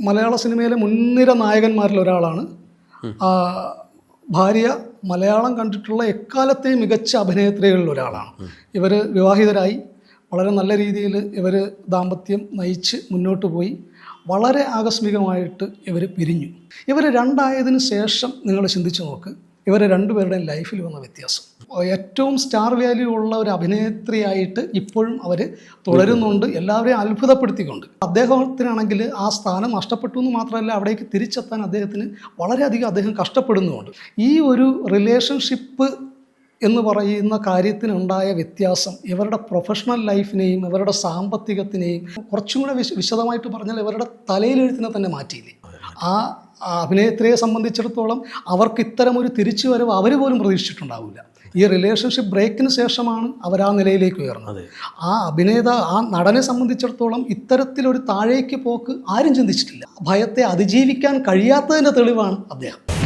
മലയാള സിനിമയിലെ മുൻനിര നായകന്മാരിൽ ഒരാളാണ്. ആ, ഭാര്യ മലയാളം കണ്ടിട്ടുള്ള എക്കാലത്തെയും മികച്ച അഭിനേത്രികളിൽ ഒരാളാണ്. ഇവർ വിവാഹിതരായി. വളരെ നല്ല രീതിയിൽ ഇവർ ദാമ്പത്യം നയിച്ച് മുന്നോട്ട് പോയി. വളരെ ആകസ്മികമായിട്ട് ഇവർ പിരിഞ്ഞു. ഇവർ രണ്ടായതിനു ശേഷം നിങ്ങൾ ചിന്തിച്ചു നോക്ക്. ഇവരെ രണ്ടുപേരുടെയും ലൈഫിൽ വന്ന വ്യത്യാസം. ഏറ്റവും സ്റ്റാർ വാല്യൂ ഉള്ള ഒരു അഭിനേത്രിയായിട്ട് ഇപ്പോഴും അവർ തുടരുന്നുണ്ട്. എല്ലാവരെയും അത്ഭുതപ്പെടുത്തിക്കൊണ്ട്. അദ്ദേഹത്തിനാണെങ്കിൽ ആ സ്ഥാനം നഷ്ടപ്പെട്ടു എന്ന് മാത്രമല്ല അവിടേക്ക് തിരിച്ചെത്താൻ അദ്ദേഹത്തിന് വളരെയധികം അദ്ദേഹം കഷ്ടപ്പെടുന്നുമുണ്ട് ഈ ഒരു റിലേഷൻഷിപ്പ് എന്ന് പറയുന്ന കാര്യത്തിനുണ്ടായ വ്യത്യാസം ഇവരുടെ പ്രൊഫഷണൽ ലൈഫിനെയും ഇവരുടെ സാമ്പത്തികത്തിനെയും കുറച്ചും കൂടെ വിശദമായിട്ട് പറഞ്ഞാൽ ഇവരുടെ തലയിലെഴുത്തിനെ തന്നെ മാറ്റിയില്ലേ? ആ ആ അഭിനേത്രിയെ സംബന്ധിച്ചിടത്തോളം അവർക്ക് ഇത്തരം തിരിച്ചു വരവ് അവർ പോലും പ്രതീക്ഷിച്ചിട്ടുണ്ടാവില്ല. ഈ റിലേഷൻഷിപ്പ് ബ്രേക്കിന് ശേഷമാണ് അവർ ആ നിലയിലേക്ക് ഉയർന്നത്. ആ അഭിനേത ആ നടനെ സംബന്ധിച്ചിടത്തോളം ഇത്തരത്തിലൊരു താഴേക്ക് പോക്ക് ആരും ചിന്തിച്ചിട്ടില്ല. ഭയത്തെ അതിജീവിക്കാൻ കഴിയാത്തതിന്റെ തെളിവാണ് അദ്ദേഹം.